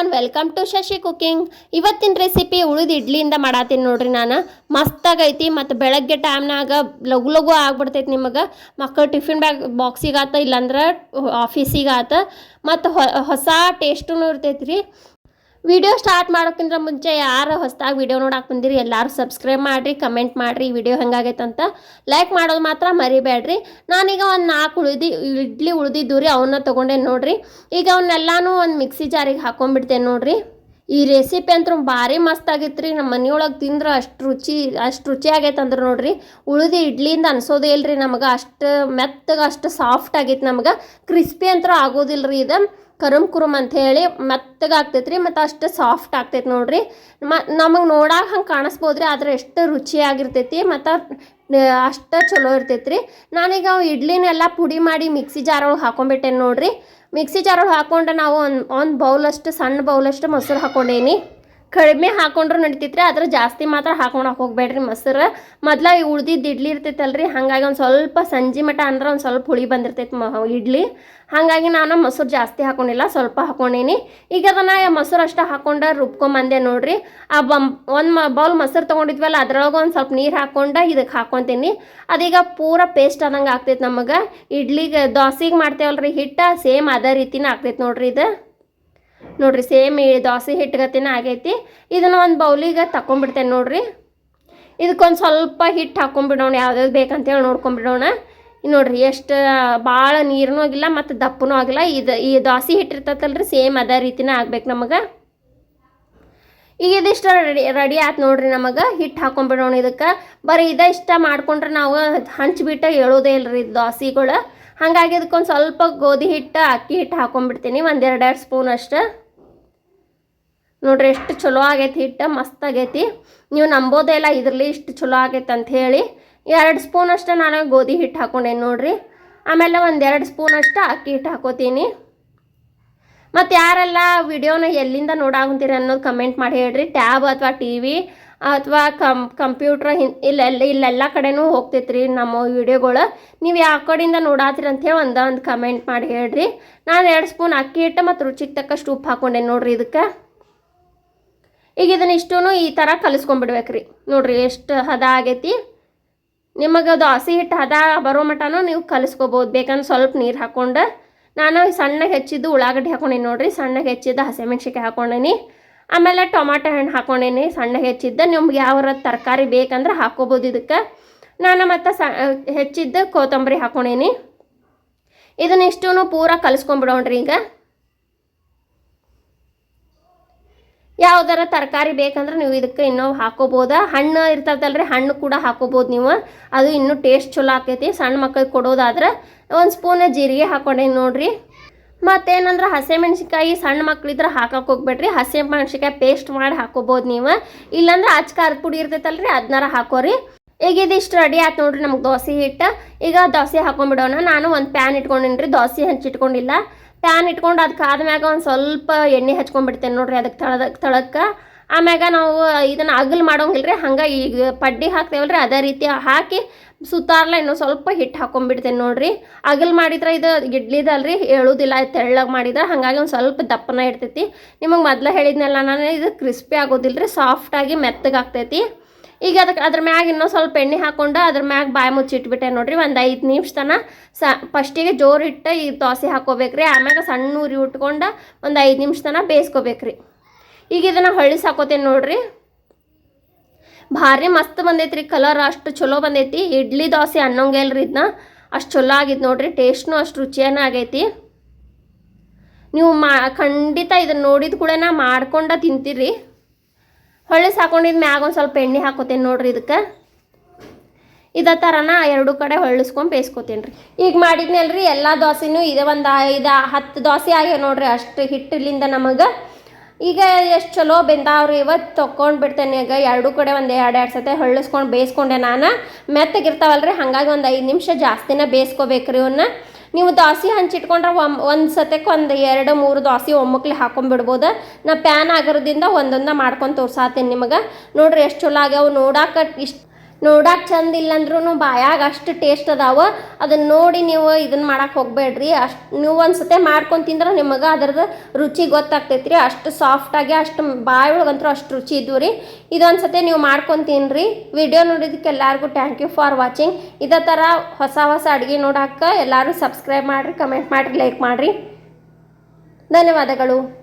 Everyone welcome to Shashi cooking ಇವತ್ತಿನ recipe ಉಳಿದ ಇಡ್ಲಿಯಿಂದ ಮಾಡತ್ತೀನಿ ನೋಡ್ರಿ ನಾನು. ಮಸ್ತಾಗೈತಿ ಮತ್ತು ಬೆಳಗ್ಗೆ ಟೈಮ್ನಾಗ ಲಘು ಲಘು ಆಗ್ಬಿಡ್ತೈತಿ ನಿಮಗೆ. ಮಕ್ಕಳು ಟಿಫಿನ್ ಬ್ಯಾಗ್ ಬಾಕ್ಸಿಗೆ ಆತ ಇಲ್ಲಾಂದ್ರೆ ಆಫೀಸಿಗೆ ಆತ. ಮತ್ತು ಹೊಸ ಟೇಸ್ಟೂ ಇರ್ತೈತಿ ರೀ ವಿಡಿಯೋ ಸ್ಟಾರ್ಟ್ ಮಾಡೋಕ್ಕಿಂತ ಮುಂಚೆ ಯಾರು ಹೊಸದಾಗಿ ವಿಡಿಯೋ ನೋಡಕ್ಕೆ ಬಂದಿರಿ, ಎಲ್ಲರೂ ಸಬ್ಸ್ಕ್ರೈಬ್ ಮಾಡಿರಿ ಕಮೆಂಟ್ ಮಾಡಿರಿ ವಿಡಿಯೋ ಹೆಂಗಾಗೈತೆ ಅಂತ ಲೈಕ್ ಮಾಡೋದು ಮಾತ್ರ ಮರಿಬೇಡ್ರಿ. ನಾನೀಗ ಒಂದು ನಾಲ್ಕು ಉಳಿದಿ, ಇಡ್ಲಿ ಉಳಿದಿದ್ದು ರೀ ಅವನ್ನ ತೊಗೊಂಡೆ ನೋಡಿರಿ. ಈಗ ಅವನ್ನೆಲ್ಲಾನು ಒಂದು ಮಿಕ್ಸಿ ಜಾರಿಗೆ ಹಾಕೊಂಡ್ಬಿಡ್ತೇನೆ ನೋಡಿರಿ. ಈ ರೆಸಿಪಿ ಅಂತೂ ಭಾರಿ ಮಸ್ತ್ ಆಗಿತ್ತು ರೀ ನಮ್ಮ ಮನೆಯೊಳಗೆ ತಿಂದ್ರೆ ಅಷ್ಟು ರುಚಿ ಅಷ್ಟು ರುಚಿ ಆಗೈತೆ ಅಂದ್ರೆ ನೋಡ್ರಿ. ಉಳಿದು ಇಡ್ಲಿಯಿಂದ ಅನ್ಸೋದೇ ಇಲ್ರಿ ನಮಗೆ, ಅಷ್ಟು ಮೆತ್ತಗೆ, ಅಷ್ಟು ಸಾಫ್ಟ್ ಆಗೈತೆ ನಮಗೆ. ಕ್ರಿಸ್ಪಿ ಅಂತೂ ಆಗೋದಿಲ್ಲ ರೀ ಇದು. ಕರುಮ್ ಕುರುಮ್ ಅಂತ ಹೇಳಿ ಮೆತ್ತಗೆ ಆಗ್ತೈತೆ ರೀ ಮತ್ತು ಅಷ್ಟು ಸಾಫ್ಟ್ ಆಗ್ತೈತೆ ನೋಡ್ರಿ. ಮ, ನಮಗೆ ನೋಡಾಗ ಹಂಗೆ ಕಾಣಿಸ್ಬೋದ್ರಿ, ಆದರೆ ಎಷ್ಟು ರುಚಿಯಾಗಿರ್ತೈತಿ, ಮತ್ತು ಅಷ್ಟು ಚಲೋ ಇರ್ತೈತೆ ರೀ ನಾನೀಗ ಇಡ್ಲಿನೆಲ್ಲ ಪುಡಿ ಮಾಡಿ ಮಿಕ್ಸಿ ಜಾರೊಳಗೆ ಹಾಕೊಂಡ್ಬಿಟ್ಟೇನೆ ನೋಡ್ರಿ. ಮಿಕ್ಸಿ ಜಾರೊಳಗೆ ಹಾಕೊಂಡು ನಾವು ಒಂದು ಒಂದು ಬೌಲಷ್ಟು ಸಣ್ಣ ಬೌಲಷ್ಟು ಮೊಸರು ಹಾಕೊಂಡೇನಿ. ಕಡಿಮೆ ಹಾಕೊಂಡ್ರು ನಡಿತೈತ್ರಿ, ಆದ್ರೆ ಜಾಸ್ತಿ ಮಾತ್ರ ಹಾಕೊಂಡು ಹೋಗ್ಬೇಡ್ರಿ ಮೊಸರು. ಮೊದ್ಲ ಉಳ್ದಿದ್ದು ಇಡ್ಲಿ ಇರ್ತೈತಲ್ರಿ, ಹಾಗಾಗಿ ಒಂದು ಸ್ವಲ್ಪ ಸಂಜೆ ಮಟ ಅಂದ್ರೆ ಒಂದು ಸ್ವಲ್ಪ ಹುಳಿ ಬಂದಿರ್ತೈತಿ ಮ ಇಡ್ಲಿ. ಹಾಗಾಗಿ ನಾನು ಮೊಸರು ಜಾಸ್ತಿ ಹಾಕೊಂಡಿಲ್ಲ, ಸ್ವಲ್ಪ ಹಾಕೊಂಡೀನಿ. ಈಗ ಅದನ್ನು ಮೊಸರು ಅಷ್ಟು ಹಾಕೊಂಡು ರುಬ್ಕೊಂಬಂದೆ ನೋಡ್ರಿ. ಆ ಬಂ ಒಂದು ಬೌಲ್ ಮೊಸರು ತೊಗೊಂಡಿದ್ವಲ್ಲ, ಅದ್ರೊಳಗೆ ಒಂದು ಸ್ವಲ್ಪ ನೀರು ಹಾಕೊಂಡು ಇದಕ್ಕೆ ಹಾಕೊತೀನಿ. ಅದೀಗ ಪೂರ ಪೇಸ್ಟ್ ಆದಂಗೆ ಆಗ್ತೈತೆ ನಮಗೆ. ಇಡ್ಲಿಗೆ ದೋಸೆಗೆ ಮಾಡ್ತೇವಲ್ರಿ ಹಿಟ್ಟು, ಸೇಮ್ ಅದೇ ರೀತಿನೇ ಆಗ್ತೈತೆ ನೋಡ್ರಿ ಇದು. ನೋಡ್ರಿ ಸೇಮ್ ಈ ದೋಸೆ ಹಿಟ್ಟುಗತ್ತಿನ ಆಗೈತಿ. ಇದನ್ನು ಒಂದು ಬೌಲಿಗೆ ತಕೊಂಡ್ಬಿಡ್ತೇನೆ ನೋಡ್ರಿ. ಇದಕ್ಕೊಂದು ಸ್ವಲ್ಪ ಹಿಟ್ಟು ಹಾಕೊಂಡ್ಬಿಡೋಣ ಯಾವ್ದಾವ್ದು ಬೇಕಂತೇಳಿ ನೋಡ್ಕೊಂಬಿಡೋಣ. ನೋಡ್ರಿ ಎಷ್ಟು ಭಾಳ ನೀರನೂ ಆಗಿಲ್ಲ ಮತ್ತು ದಪ್ಪನೂ ಆಗಿಲ್ಲ. ಇದು, ಈ ದೋಸೆ ಹಿಟ್ಟಿರ್ತೈತಲ್ರಿ ಸೇಮ್ ಅದೇ ರೀತಿನೇ ಆಗ್ಬೇಕು ನಮಗೆ. ಈಗ ಇದಿಷ್ಟ ರೆಡಿ ರೆಡಿ ಆಯ್ತು ನೋಡ್ರಿ ನಮಗೆ ಹಿಟ್ಟು ಹಾಕೊಂಡ್ಬಿಡೋಣ ಇದಕ್ಕೆ. ಬರೀ ಇದ ಇಷ್ಟ ಮಾಡ್ಕೊಂಡ್ರೆ ನಾವು ಹಂಚ್ಬಿಟ್ಟು ಹೇಳೋದೇ ಇಲ್ರಿ ದೋಸೆಗಳು. ಹಾಗಾಗಿ ಇದಕ್ಕೊಂದು ಸ್ವಲ್ಪ ಗೋಧಿ ಹಿಟ್ಟು, ಅಕ್ಕಿ ಹಿಟ್ಟು ಹಾಕೊಂಡ್ಬಿಡ್ತೀನಿ ಒಂದು ಎರಡೆರಡು ಸ್ಪೂನ್ ಅಷ್ಟು. ನೋಡ್ರಿ ಎಷ್ಟು ಚಲೋ ಆಗೈತಿ, ಹಿಟ್ಟು ಮಸ್ತ್ ಆಗೈತಿ. ನೀವು ನಂಬೋದೇ ಇಲ್ಲ, ಇದ್ರಲ್ಲಿ ಇಷ್ಟು ಚಲೋ ಆಗೈತೆ ಅಂತ ಹೇಳಿ. ಎರಡು ಸ್ಪೂನ್ ಅಷ್ಟೇ ನಾನು ಗೋಧಿ ಹಿಟ್ಟು ಹಾಕೊಂಡೇನಿ ನೋಡ್ರಿ. ಆಮೇಲೆ ಒಂದು ಎರಡು ಸ್ಪೂನ್ ಅಷ್ಟು ಅಕ್ಕಿ ಹಿಟ್ಟು ಹಾಕೋತೀನಿ. ಮತ್ತು ಯಾರೆಲ್ಲ ವಿಡಿಯೋನ ಎಲ್ಲಿಂದ ನೋಡಾಕುಂತೀರಿ ಅನ್ನೋದು ಕಮೆಂಟ್ ಮಾಡಿ ಹೇಳ್ರಿ. ಟ್ಯಾಬ್ ಅಥವಾ ಟಿ ವಿ ಅಥವಾ ಕಂ, ಕಂಪ್ಯೂಟ್ರ್ ಹಿನ್ ಇಲ್ಲೆಲ್ಲ ಇಲ್ಲೆಲ್ಲ ಕಡೆನೂ ಹೋಗ್ತೈತ್ರಿ ನಮ್ಮ ವಿಡಿಯೋಗಳು. ನೀವು ಯಾವ ಕಡೆಯಿಂದ ನೋಡಾತ್ರಿ ಅಂಥೇಳಿ ಒಂದು ಒಂದು ಕಮೆಂಟ್ ಮಾಡಿ ಹೇಳ್ರಿ. ನಾನು ಎರಡು ಸ್ಪೂನ್ ಅಕ್ಕಿ ಹಿಟ್ಟು ಮತ್ತು ರುಚಿಗೆ ತಕ್ಕಷ್ಟು ಉಪ್ಪು ಹಾಕೊಂಡೆ ನೋಡ್ರಿ ಇದಕ್ಕೆ. ಈಗ ಇದನ್ನ ಇಷ್ಟೂ ಈ ಥರ ಕಲಿಸ್ಕೊಂಡ್ಬಿಡ್ಬೇಕ್ರಿ. ನೋಡ್ರಿ ಎಷ್ಟು ಹದ ಆಗೈತಿ. ನಿಮಗೆ ಅದು ಹಸಿ ಹಿಟ್ಟು ಹದ ಬರೋ ಮಟನೂ ನೀವು ಕಲಿಸ್ಕೋಬೋದು. ಬೇಕಂದ್ರೆ ಸ್ವಲ್ಪ ನೀರು ಹಾಕ್ಕೊಂಡು ನಾನು ಸಣ್ಣಗೆ ಹೆಚ್ಚಿದ್ದು ಉಳ್ಳಾಗಡ್ಡಿ ಹಾಕೊಂಡೀನಿ ನೋಡ್ರಿ. ಸಣ್ಣಗೆ ಹೆಚ್ಚಿದ್ದು ಹಸಿಮೆಣ್ಸಿಕಾಯಿ ಹಾಕೊಂಡೀನಿ. ಆಮೇಲೆ ಟೊಮಾಟೊ ಹಣ್ಣು ಹಾಕೊಂಡೀನಿ. ಸಣ್ಣಗೆ ಹೆಚ್ಚಿದ್ದ ನಿಮ್ಗೆ ಯಾವ ತರಕಾರಿ ಬೇಕಂದ್ರೆ ಹಾಕೋಬೋದು ಇದಕ್ಕೆ. ನಾನು ಮತ್ತು ಸ ಹೆಚ್ಚಿದ್ದು ಕೊತ್ತಂಬರಿ ಹಾಕ್ಕೊಂಡೀನಿ ಇದನ್ನ ಇಷ್ಟೂ ಪೂರ ಕಲಿಸ್ಕೊಂಬಿಡೋಣ್ರಿ ಈಗ. ಯಾವ್ದಾರ ತರಕಾರಿ ಬೇಕಂದ್ರೆ ನೀವು ಇದಕ್ಕೆ ಇನ್ನೂ ಹಾಕೋಬೋದ? ಹಣ್ಣು ಇರ್ತದಲ್ರಿ ಹಣ್ಣು ಕೂಡ ಹಾಕೋಬೋದು ನೀವು. ಅದು ಇನ್ನೂ ಟೇಸ್ಟ್ ಚಲೋ ಆಕೈತಿ. ಸಣ್ಣ ಮಕ್ಕಳಿಗೆ ಕೊಡೋದಾದ್ರೆ ಒಂದು ಸ್ಪೂನ್ ಜೀರಿಗೆ ಹಾಕೊಂಡೇನಿ ನೋಡ್ರಿ. ಮತ್ತೇನಂದ್ರೆ ಹಸಿಮೆಣ್ಸಿಕಾಯಿ ಸಣ್ಣ ಮಕ್ಳಿದ್ರೆ ಹಾಕಕ್ಕೆ ಹೋಗ್ಬೇಡ್ರಿ. ಹಸಿಮೆಣ್ಸಿಕಾಯಿ ಪೇಸ್ಟ್ ಮಾಡಿ ಹಾಕೋಬೋದು ನೀವು. ಇಲ್ಲಾಂದ್ರೆ ಅಚ್ಚ ಖಾರದ ಪುಡಿ ಇರ್ತೈತಲ್ರಿ ಅದನ್ನಾರ ಹಾಕೋರಿ. ಈಗ ಇದಿಷ್ಟು ರೆಡಿ ಆಯ್ತು ನೋಡ್ರಿ ನಮ್ಗೆ ದೋಸೆ ಹಿಟ್ಟು. ಈಗ ದೋಸೆ ಹಾಕೊಂಡ್ಬಿಡೋಣ ನಾನು ಒಂದು ಪ್ಯಾನ್ ಇಟ್ಕೊಂಡಿನಿ ರೀ ದೋಸೆ ಹಂಚಿಟ್ಕೊಂಡಿಲ್ಲ. ಪ್ಯಾನ್ ಇಟ್ಕೊಂಡು ಅದಕ್ಕೆ ಆದ್ಮ್ಯಾಗ ಒಂದು ಸ್ವಲ್ಪ ಎಣ್ಣೆ ಹಚ್ಕೊಂಡ್ಬಿಡ್ತೇನೆ ನೋಡ್ರಿ ಅದಕ್ಕೆ ತಳದಕ್ಕೆ ತಳಕ್ಕೆ. ಆಮ್ಯಾಗ ನಾವು ಇದನ್ನು ಅಗಲ್ ಮಾಡೋಂಗಿಲ್ಲ ರೀ ಹಂಗೆ ಈಗ ಪಡ್ಡಿ ಹಾಕ್ತೇವಲ್ರಿ, ಅದೇ ರೀತಿ ಹಾಕಿ ಸುತ್ತಾರ್ಲ ಇನ್ನೂ ಸ್ವಲ್ಪ ಹಿಟ್ಟು ಹಾಕೊಂಡ್ಬಿಡ್ತೇನೆ ನೋಡ್ರಿ. ಅಗಲ್ ಮಾಡಿದ್ರೆ ಇದು ಇಡ್ಲಿದಲ್ರಿ ಹೇಳೋದಿಲ್ಲ, ತೆಳ್ಳಗೆ ಮಾಡಿದ್ರೆ, ಹಾಗಾಗಿ ಒಂದು ಸ್ವಲ್ಪ ದಪ್ಪನ ಇರ್ತೈತಿ. ನಿಮಗೆ ಮೊದಲು ಹೇಳಿದ್ನಲ್ಲ ನಾನು, ಇದು ಕ್ರಿಸ್ಪಿ ಆಗೋದಿಲ್ಲ ರೀ ಸಾಫ್ಟಾಗಿ ಮೆತ್ತಗೆ ಆಗ್ತೈತಿ ಈಗ ಅದಕ್ಕೆ ಅದ್ರ ಮ್ಯಾಗ ಇನ್ನೂ ಸ್ವಲ್ಪ ಎಣ್ಣೆ ಹಾಕೊಂಡು ಅದ್ರ ಮ್ಯಾಗ ಬಾಯಿ ಮುಚ್ಚಿಟ್ಬಿಟ್ಟೆ ನೋಡ್ರಿ, ಒಂದು ಐದು ನಿಮಿಷ ತನ ಸ ಫಸ್ಟಿಗೆ ಜೋರು ಇಟ್ಟು ಈ ದೋಸೆ ಹಾಕೋಬೇಕ್ರಿ, ಆಮ್ಯಾಗ ಸಣ್ಣ ಉರಿ ಉಟ್ಕೊಂಡು ಒಂದು ಐದು ನಿಮಿಷ ತನ ಬೇಯಿಸ್ಕೋಬೇಕ್ರಿ. ಈಗ ಇದನ್ನು ಹೊಳ್ಳಿಸಿ ಹಾಕೋತೇನೆ ನೋಡ್ರಿ. ಭಾರಿ ಮಸ್ತ್ ಬಂದೈತ್ರಿ ಕಲರ್ ಅಷ್ಟು ಚಲೋ ಬಂದೈತಿ. ಇಡ್ಲಿ ದೋಸೆ ಅನ್ನೋಂಗೆ ಅಲ್ರಿ ಇದನ್ನ ಅಷ್ಟು ಚಲೋ ಆಗಿತ್ತು ನೋಡ್ರಿ ಟೇಸ್ಟ್ನು ಅಷ್ಟು ರುಚಿಯಾನ ಆಗೈತಿ. ನೀವು ಮಾ ಖಂಡಿತ ಇದನ್ನು ನೋಡಿದ ಕೂಡ ಮಾಡ್ಕೊಂಡ ತಿಂತೀರಿ. ಹೊಳ್ಳಿ ಸಾಕೊಂಡಿದ ಮ್ಯಾಗ ಒಂದು ಸ್ವಲ್ಪ ಎಣ್ಣೆ ಹಾಕೋತೇನೆ ನೋಡ್ರಿ ಇದಕ್ಕೆ. ಇದೇ ಥರನ ಎರಡು ಕಡೆ ಹೊಳ್ಳಿಸ್ಕೊಂಡು ಬೇಯಿಸ್ಕೊತೀನಿ ರೀ. ಈಗ ಮಾಡಿದ್ನಲ್ರಿ ಎಲ್ಲ ದೋಸೆನೂ ಇದೆ ಒಂದು ಐದು ಹತ್ತು ದೋಸೆ ಆಗ್ಯಾವ ನೋಡ್ರಿ ಅಷ್ಟು ಹಿಟ್ಟಿಲಿಂದ ನಮಗೆ. ಈಗ ಎಷ್ಟು ಚಲೋ ಬೆಂದಾವ್ರಿ ಇವತ್ತು ತೊಗೊಂಡು ಬಿಡ್ತೇನೆ ಈಗ ಎರಡು ಕಡೆ ಒಂದು ಎರಡು ಎರಡು ಸತೆ ಹೊಳ್ಳಿಸ್ಕೊಂಡು ಬೇಯಿಸ್ಕೊಂಡೆ ನಾನು. ಮೆತ್ತಗಿರ್ತಾವಲ್ರಿ, ಹಾಗಾಗಿ ಒಂದು ಐದು ನಿಮಿಷ ಜಾಸ್ತಿನೇ ಬೇಯಿಸ್ಕೋಬೇಕ್ರಿ ಇವನ್ನ ನೀವು ದೋಸೆ ಹಂಚಿಟ್ಕೊಂಡ್ರೆ ಒಂದು ಸತಕ್ಕೆ ಒಂದು ಎರಡು, ಮೂರು ದೋಸೆ ಒಮ್ಮಕ್ಲಿ ಹಾಕೊಂಡ್ಬಿಡ್ಬೋದು ನಾ ಪ್ಯಾನ್ ಆಗಿರೋದ್ರಿಂದ ಒಂದೊಂದ ಮಾಡ್ಕೊಂಡು ತೋರ್ಸಾತೀನಿ ನಿಮಗೆ. ನೋಡ್ರಿ ಎಷ್ಟು ಚಲೋ ಆಗ್ಯಾವ, ನೋಡಾಕ ಇಷ್ಟು ನೋಡಕ್ಕೆ ಚಂದ ಇಲ್ಲಂದ್ರೂ ಬಾಯಾಗ ಅಷ್ಟು ಟೇಸ್ಟ್ ಅದಾವ. ಅದನ್ನ ನೋಡಿ ನೀವು ಇದನ್ನ ಮಾಡಕ್ಕೆ ಹೋಗಬೇಡ್ರಿ. ಅಷ್ಟು ನೀವು ಒಂದ್ಸತೆ ಮಾಡ್ಕೊಂಡು ತಿಂದ್ರೆ ನಿಮಗೆ ಅದ್ರದ್ದು ರುಚಿ ಗೊತ್ತಾಗ್ತೈತ್ರಿ. ಅಷ್ಟು ಸಾಫ್ಟಾಗಿ ಅಷ್ಟು ಬಾಯಿ ಒಳಗಂತೂ ಅಷ್ಟು ರುಚಿ ಇದ್ವು ರೀ. ಇದೊಂದು ನೀವು ಮಾಡ್ಕೊಂಡು ತಿನ್ನಿರಿ ವಿಡಿಯೋ ನೋಡಿದ್ದಕ್ಕೆ ಎಲ್ಲರಿಗೂ ಥ್ಯಾಂಕ್ ಯು ಫಾರ್ ವಾಚಿಂಗ್ ಇದೇ ಥರ ಹೊಸ ಹೊಸ ಅಡುಗೆ ನೋಡಕ್ಕೆ ಎಲ್ಲರೂ ಸಬ್ಸ್ಕ್ರೈಬ್ ಮಾಡಿರಿ ಕಮೆಂಟ್ ಮಾಡಿರಿ ಲೈಕ್ ಮಾಡಿರಿ. ಧನ್ಯವಾದಗಳು.